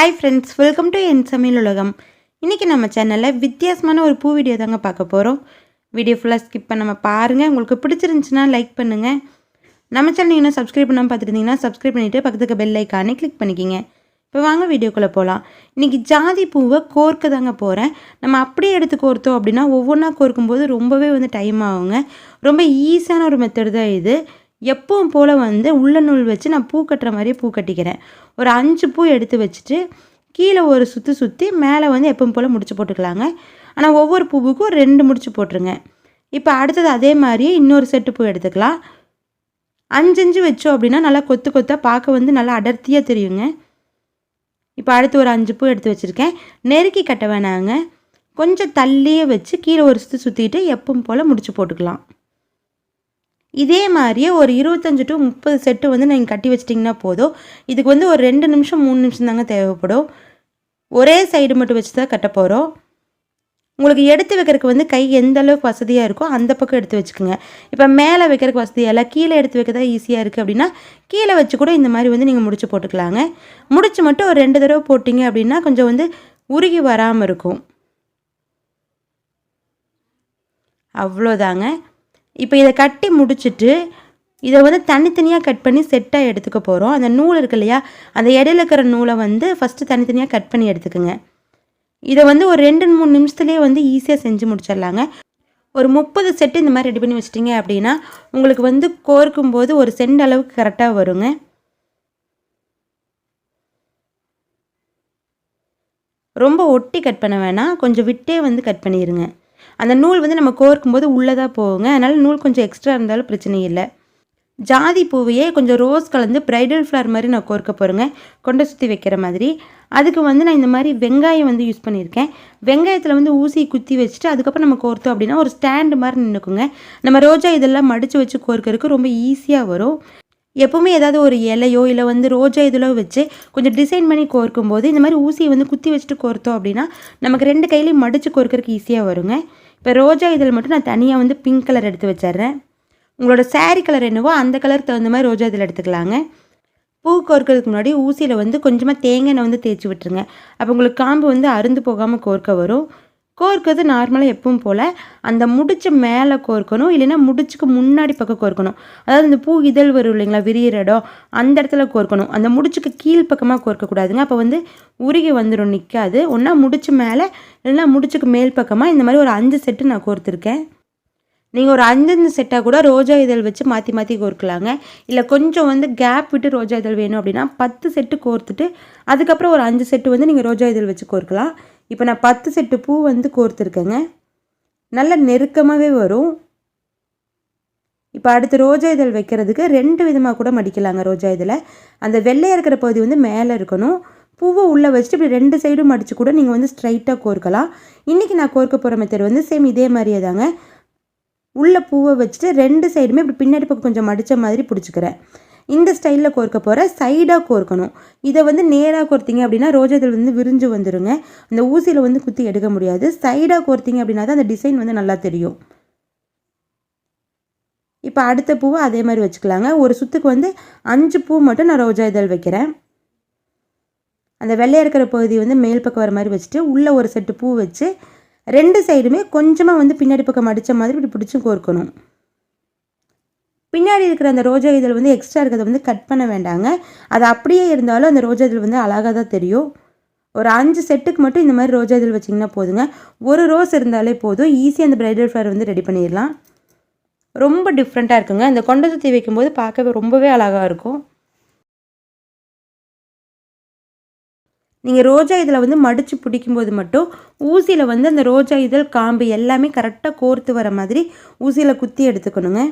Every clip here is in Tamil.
ஹாய் ஃப்ரெண்ட்ஸ் வெல்கம் டு என் சமையல் உலகம் இன்றைக்கி நம்ம சேனலில் வித்தியாசமான ஒரு பூ வீடியோ தாங்க பார்க்க போகிறோம் வீடியோ ஃபுல்லாக ஸ்கிப் நம்ம பாருங்கள் உங்களுக்கு பிடிச்சிருந்துச்சுன்னா லைக் பண்ணுங்கள் நம்ம சேனல் இன்னும் சப்ஸ்கிரைப் பண்ணாமல் பார்த்துருந்தீங்கன்னா சப்ஸ்கிரைப் பண்ணிவிட்டு பக்கத்துக்கு பெல் ஐக்கானே கிளிக் பண்ணிக்கிங்க. இப்போ வாங்க வீடியோக்குள்ளே போகலாம் இன்றைக்கி ஜாதி பூவை கோர்க்க தாங்க போகிறேன் நம்ம அப்படியே எடுத்து கோர்த்தோம் அப்படின்னா ஒவ்வொன்றா கோர்க்கும்போது ரொம்பவே வந்து டைம் ஆகுங்க. ரொம்ப ஈஸியான ஒரு மெத்தட் தான் இது. எப்பவும் போல் வந்து உள்ள நூல் வச்சு நான் பூ கட்டுற மாதிரியே பூ கட்டிக்கிறேன். ஒரு அஞ்சு பூ எடுத்து வச்சுட்டு கீழே ஒரு சுற்றி சுற்றி மேலே வந்து எப்பவும் போல் முடிச்சு போட்டுக்கலாங்க. ஆனால் ஒவ்வொரு பூவுக்கும் ரெண்டு முடிச்சு போட்டுருங்க. இப்போ அடுத்தது அதே மாதிரியே இன்னொரு செட்டு பூ எடுத்துக்கலாம். அஞ்சு அஞ்சு வச்சோம் அப்படின்னா நல்லா கொத்து கொத்தாக பார்க்க வந்து நல்லா அடர்த்தியாக தெரியுங்க. இப்போ அடுத்து ஒரு அஞ்சு பூ எடுத்து வச்சுருக்கேன். நெருக்கி கட்ட வேணாங்க. கொஞ்சம் தள்ளியே வச்சு கீழே ஒரு சுற்றி சுற்றிட்டு எப்பவும் போல் முடிச்சு போட்டுக்கலாம். இதே மாதிரியே ஒரு இருபத்தஞ்சு டு முப்பது செட்டு வந்து நீங்கள் கட்டி வச்சிட்டிங்கன்னா போதும். இதுக்கு வந்து ஒரு ரெண்டு நிமிஷம் மூணு நிமிஷம் தாங்க தேவைப்படும். ஒரே சைடு மட்டும் வச்சு தான் கட்ட போகிறோம் உங்களுக்கு எடுத்து வைக்கிறதுக்கு வந்து கை எந்த அளவுக்கு வசதியாக இருக்கோ அந்த பக்கம் எடுத்து வச்சுக்கோங்க. இப்போ மேலே வைக்கிறதுக்கு வசதியாக இல்லை கீழே எடுத்து வைக்கிறதா ஈஸியாக இருக்குது அப்படின்னா கீழே வச்சு கூட இந்த மாதிரி வந்து நீங்கள் முடிச்சு போட்டுக்கலாங்க. முடிச்சு மட்டும் ஒரு ரெண்டு தடவை போட்டிங்க அப்படின்னா கொஞ்சம் வந்து உருகி வராமல் இருக்கும். அவ்வளோதாங்க இப்போ இதை கட்டி முடிச்சுட்டு இதை வந்து தனித்தனியாக கட் பண்ணி செட்டாக எடுத்துக்க போகிறோம் அந்த நூல் இருக்கு இல்லையா? அந்த இடையில இருக்கிற நூலை வந்து ஃபஸ்ட்டு தனித்தனியாக கட் பண்ணி எடுத்துக்கோங்க. இதை வந்து ஒரு ரெண்டு மூணு நிமிஷத்துலேயே வந்து ஈஸியாக செஞ்சு முடிச்சிடலாங்க. ஒரு முப்பது செட்டு இந்த மாதிரி ரெடி பண்ணி வச்சிட்டிங்க அப்படின்னா உங்களுக்கு வந்து கோர்க்கும் போது ஒரு சென்ட் அளவுக்கு கரெக்டாக வருங்க. ரொம்ப ஒட்டி கட் பண்ண வேணாம். கொஞ்சம் விட்டே வந்து கட் பண்ணிடுங்க அந்த நூல் வந்து நம்ம கோர்க்கும் போது உள்ளதாக போகுங்க. அதனால் நூல் கொஞ்சம் எக்ஸ்ட்ரா இருந்தாலும் பிரச்சனை இல்லை. ஜாதி பூவையே கொஞ்சம் ரோஸ் கலந்து ப்ரைடல் ஃப்ளவர் மாதிரி நான் கோர்க்க போகிறேங்க கொண்டை சுற்றி வைக்கிற மாதிரி. அதுக்கு வந்து நான் இந்த மாதிரி வெங்காயம் வந்து யூஸ் பண்ணியிருக்கேன். வெங்காயத்தில் வந்து ஊசி குத்தி வச்சுட்டு அதுக்கப்புறம் நம்ம கோர்த்தோம் அப்படின்னா ஒரு ஸ்டாண்டு மாதிரி நின்றுக்குங்க நம்ம ரோஜா இதெல்லாம் மடித்து வச்சு கோர்க்கறதுக்கு ரொம்ப ஈஸியாக வரும். எப்போவுமே ஏதாவது ஒரு இலையோ இல்லை வந்து ரோஜா இதிலோ வச்சு கொஞ்சம் டிசைன் பண்ணி கோர்க்கும் போது இந்த மாதிரி ஊசியை வந்து குத்தி வச்சுட்டு கோர்த்தோம் அப்படின்னா நமக்கு ரெண்டு கையிலையும் மடித்து கோர்க்கறதுக்கு ஈஸியாக வருங்க. இப்போ ரோஜா இதழ் மட்டும் நான் தனியாக வந்து பிங்க் கலர் எடுத்து வச்சிட்றேன். உங்களோட சாரீ கலர் என்னவோ அந்த கலர் தகுந்த மாதிரி ரோஜா இதழ் எடுத்துக்கலாங்க. பூ கோர்க்கறதுக்கு முன்னாடி ஊசியில் வந்து கொஞ்சமாக தேங்காய் எண்ணெய் வந்து தேய்ச்சி விட்டுருங்க. அப்போ உங்களுக்கு காம்பு வந்து அருந்து போகாமல் கோர்க்க வரும். கோர்க்கிறது நார்மலாக எப்பவும் போல். அந்த முடிச்சு மேலே கோர்க்கணும் இல்லைன்னா முடிச்சுக்கு முன்னாடி பக்கம் கோர்க்கணும். அதாவது இந்த பூ இதழ் வரும் இல்லைங்களா விரியிற இடம் அந்த இடத்துல கோர்க்கணும். அந்த முடிச்சுக்கு கீழ் பக்கமாக கோர்க்கக்கூடாதுங்க அப்போ வந்து உருகி வந்துடும் நிற்காது ஒன்றா முடிச்சு மேலே இல்லைன்னா முடிச்சுக்கு மேல் பக்கமாக இந்த மாதிரி ஒரு அஞ்சு செட்டு நான் கோர்த்துருக்கேன். நீங்கள் ஒரு அஞ்சஞ்சு செட்டாக கூட ரோஜா இதழ் வச்சு மாற்றி மாற்றி கோர்க்கலாங்க. இல்லை கொஞ்சம் வந்து கேப் விட்டு ரோஜா இதழ் வேணும் அப்படின்னா பத்து செட்டு கோர்த்துட்டு அதுக்கப்புறம் ஒரு அஞ்சு செட்டு வந்து நீங்கள் ரோஜா இதழ் வச்சு கோர்க்கலாம். இப்போ நான் பத்து செட்டு பூ வந்து கோர்த்துருக்கேங்க. நல்லா நெருக்கமாகவே வரும். இப்போ அடுத்து ரோஜா இதழ் வைக்கிறதுக்கு ரெண்டு விதமாக கூட மடிக்கலாங்க ரோஜா இதழை. அந்த வெள்ளையாக இருக்கிற பகுதி வந்து மேலே இருக்கணும். பூவை உள்ளே வச்சுட்டு இப்படி ரெண்டு சைடும் மடித்து கூட நீங்கள் வந்து ஸ்ட்ரைட்டாக கோர்க்கலாம். இன்றைக்கி நான் கோர்க்க போகிற மெத்தட் வந்து சேம் இதே மாதிரியே தாங்க. உள்ள பூவை வச்சுட்டு ரெண்டு சைடுமே இப்படி பின்னாடி பக்கம் கொஞ்சம் மடித்த மாதிரி பிடிச்சிக்கிறேன். இந்த ஸ்டைலில் கோர்க்க போகிற சைடாக கோர்க்கணும். இதை வந்து நேராக கோர்த்திங்க அப்படின்னா ரோஜாதல் வந்து விரிஞ்சு வந்துடுங்க அந்த ஊசியில் வந்து குத்தி எடுக்க முடியாது. சைடாக கோர்த்திங்க அப்படின்னா தான் அந்த டிசைன் வந்து நல்லா தெரியும். இப்போ அடுத்த பூவை அதே மாதிரி வச்சுக்கலாங்க. ஒரு சுற்றுக்கு வந்து அஞ்சு பூ மட்டும் நான் ரோஜா இதழ் வைக்கிறேன். அந்த வெள்ளையாக இருக்கிற பகுதி வந்து மேல் பக்கம் வர மாதிரி வச்சுட்டு உள்ளே ஒரு செட்டு பூ வச்சு ரெண்டு சைடுமே கொஞ்சமாக வந்து பின்னாடி பக்கம் அடித்த மாதிரி இப்படி பிடிச்சும் கோர்க்கணும். பின்னாடி இருக்கிற அந்த ரோஜா இதழ் வந்து எக்ஸ்ட்ரா இருக்கிறத வந்து கட் பண்ண வேண்டாங்க. அது அப்படியே இருந்தாலும் அந்த ரோஜா இதழ் வந்து அழகாக தான் தெரியும். ஒரு அஞ்சு செட்டுக்கு மட்டும் இந்த மாதிரி ரோஜா இதழ் வச்சிங்கன்னா போதுங்க. ஒரு ரோஸ் இருந்தாலே போதும். ஈஸியாக அந்த பிரைடல் ஃப்ளவர் வந்து ரெடி பண்ணிடலாம். ரொம்ப டிஃப்ரெண்ட்டாக இருக்குங்க. இந்த கொண்டை சுற்றி வைக்கும்போது பார்க்கவே ரொம்பவே அழகாக இருக்கும். நீங்கள் ரோஜா இதில் வந்து மடித்து பிடிக்கும்போது மட்டும் ஊசியில் வந்து அந்த ரோஜா இதழ் காம்பு எல்லாமே கரெக்டாக கோர்த்து வர மாதிரி ஊசியில் குத்தி எடுத்துக்கணுங்க.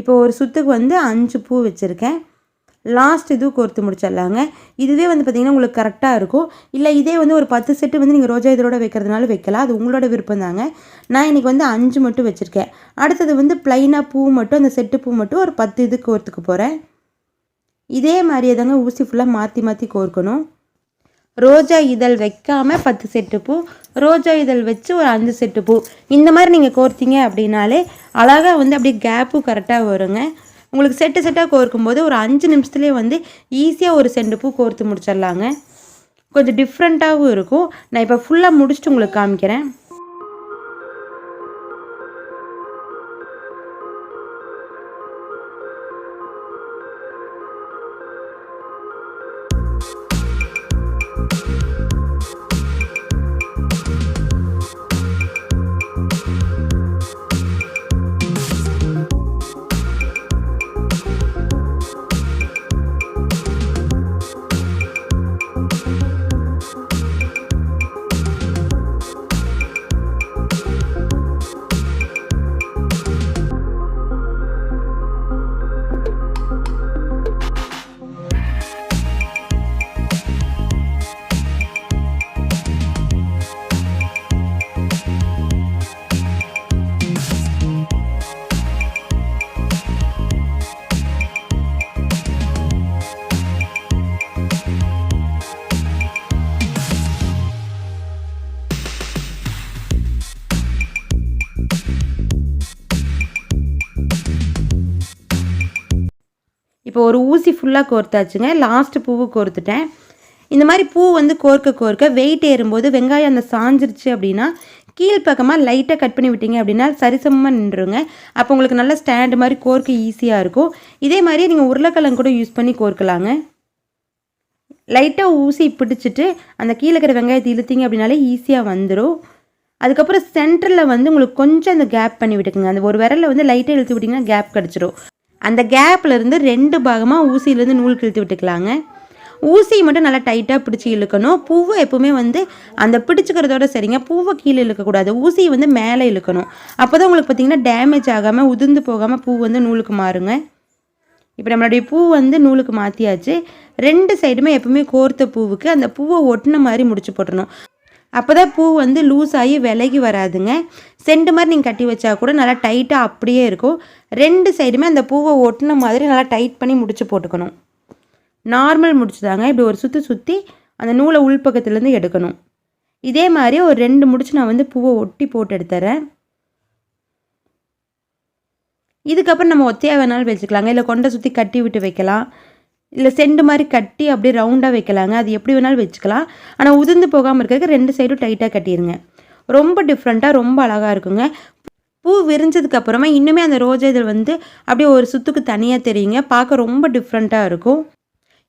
இப்போ ஒரு சுத்துக்கு வந்து அஞ்சு பூ வச்சுருக்கேன். லாஸ்ட் இது கோர்த்து முடிச்சிடலாங்க. இதுவே வந்து பார்த்திங்கன்னா உங்களுக்கு கரெக்டாக இருக்கும். இல்லை இதே வந்து ஒரு பத்து செட்டு வந்து நீங்கள் ரோஜா இதழோட வைக்கிறதுனால வைக்கலாம். அது உங்களோட விருப்பம் தாங்க. நான் இன்றைக்கி வந்து அஞ்சு மட்டும் வச்சுருக்கேன். அடுத்தது வந்து ப்ளைனாக பூ மட்டும் அந்த செட்டு பூ மட்டும் ஒரு பத்து இது கோர்த்துக்க போகிறேன் இதே மாதிரியே தாங்க ஊசி ஃபுல்லாக மாற்றி மாற்றி கோர்க்கணும். ரோஜா இதழ் வைக்காமல் பத்து செட்டு பூ ரோஜா இதழ் வச்சு ஒரு அஞ்சு செட்டு பூ. இந்த மாதிரி நீங்கள் கோர்த்தீங்க அப்படின்னாலே அழகாக வந்து அப்படியே கேப்பும் கரெக்டாக வருங்க. உங்களுக்கு செட்டு செட்டாக கோர்க்கும் போது ஒரு அஞ்சு நிமிஷத்துலேயே வந்து ஈஸியாக ஒரு செண்டு பூ கோர்த்து முடிச்சிடலாங்க. கொஞ்சம் டிஃப்ரெண்ட்டாகவும் இருக்கும். நான் இப்போ ஃபுல்லாக முடிச்சுட்டு உங்களுக்கு காமிக்கிறேன். இப்போ ஒரு ஊசி ஃபுல்லாக கோர்த்தாச்சுங்க. லாஸ்ட்டு பூவு கோர்த்துட்டேன். இந்த மாதிரி பூ வந்து கோர்க்க கோர்க்க வெயிட் ஏறும்போது வெங்காயம் அந்த சாஞ்சிருச்சு அப்படின்னா கீழ்ப்பக்கமாக லைட்டாக கட் பண்ணி விட்டீங்க அப்படின்னா சரிசமமாக நின்றுருங்க. அப்போ உங்களுக்கு நல்ல ஸ்டாண்டு மாதிரி கோர்க்க ஈஸியாக இருக்கும். இதே மாதிரி நீங்கள் உருளைக்கிழங்கு கூட யூஸ் பண்ணி கோர்க்கலாங்க. லைட்டாக ஊசி பிடிச்சிட்டு அந்த கீழே இருக்கிற வெங்காயத்தை இழுத்தீங்க அப்படின்னாலே ஈஸியாக வந்துடும் அதுக்கப்புறம் சென்டரில் வந்து உங்களுக்கு கொஞ்சம் அந்த கேப் பண்ணி விட்டுக்குங்க. அந்த ஒரு விரலில் வந்து லைட்டாக இழுத்து விட்டிங்கன்னா கேப் கிடச்சிரும். அந்த கேப்பில் இருந்து ரெண்டு பாகமாக ஊசியிலேருந்து நூல் கிழித்து விட்டுக்கலாங்க. ஊசி மட்டும் நல்லா டைட்டாக பிடிச்சி இழுக்கணும். பூவை எப்பவுமே வந்து அந்த பிடிச்சிக்கிறதோட சரிங்க. பூவை கீழே இழுக்கக்கூடாது. ஊசியை வந்து மேலே இழுக்கணும். அப்போ தான் உங்களுக்கு பார்த்திங்கன்னா டேமேஜ் ஆகாமல் உதிர்ந்து போகாமல் பூ வந்து நூலுக்கு மாறுங்க. இப்போ நம்மளுடைய பூ வந்து நூலுக்கு மாற்றியாச்சு ரெண்டு சைடுமே எப்பவுமே கோர்த்த பூவுக்கு அந்த பூவை ஒட்டின மாதிரி முடிச்சு போட்டுறணும். அப்போ தான் பூ வந்து லூஸ் ஆகி விலகி வராதுங்க. செண்டு மாதிரி நீங்கள் கட்டி வச்சா கூட நல்லா டைட்டாக அப்படியே இருக்கும். ரெண்டு சைடுமே அந்த பூவை ஒட்டின மாதிரி நல்லா டைட் பண்ணி முடிச்சு போட்டுக்கணும். நார்மல் முடிச்சு தாங்க இப்படி ஒரு சுற்றி சுற்றி அந்த நூலை உள்பக்கத்துலேருந்து எடுக்கணும். இதே மாதிரி ஒரு ரெண்டு முடிச்சு நான் வந்து பூவை ஒட்டி போட்டு எடுத்துறேன். இதுக்கப்புறம் நம்ம ஒத்தையாக வேணாலும் வச்சுக்கலாங்க. இல்லை கொண்டை சுற்றி கட்டி விட்டு வைக்கலாம். இல்லை செண்டு மாதிரி கட்டி அப்படியே ரவுண்டாக வைக்கலாங்க. அது எப்படி வேணாலும் வச்சுக்கலாம். ஆனால் உதிர்ந்து போகாமல் இருக்கிறதுக்கு ரெண்டு சைடும் டைட்டாக கட்டிடுங்க ரொம்ப டிஃப்ரெண்ட்டாக ரொம்ப அழகாக இருக்குங்க. பூ விரிஞ்சதுக்கு அப்புறமா இன்னுமே அந்த ரோஜா இதழ் வந்து அப்படியே ஒரு சுத்துக்கு தனியாக தெரியுங்க. பார்க்க ரொம்ப டிஃப்ரெண்ட்டாக இருக்கும்.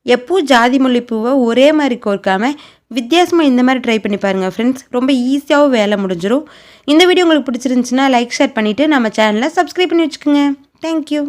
எப்போ ஜாதி மல்லி பூவை ஒரே மாதிரி கோர்க்காமல் வித்தியாசமாக இந்த மாதிரி ட்ரை பண்ணி பாருங்கள் ஃப்ரெண்ட்ஸ் ரொம்ப ஈஸியாகவும் வேலை முடிஞ்சிடும் இந்த வீடியோ உங்களுக்கு பிடிச்சிருந்துச்சுன்னா லைக் ஷேர் பண்ணிவிட்டு நம்ம சேனலை சப்ஸ்கிரைப் பண்ணி வச்சுக்கோங்க. தேங்க்யூ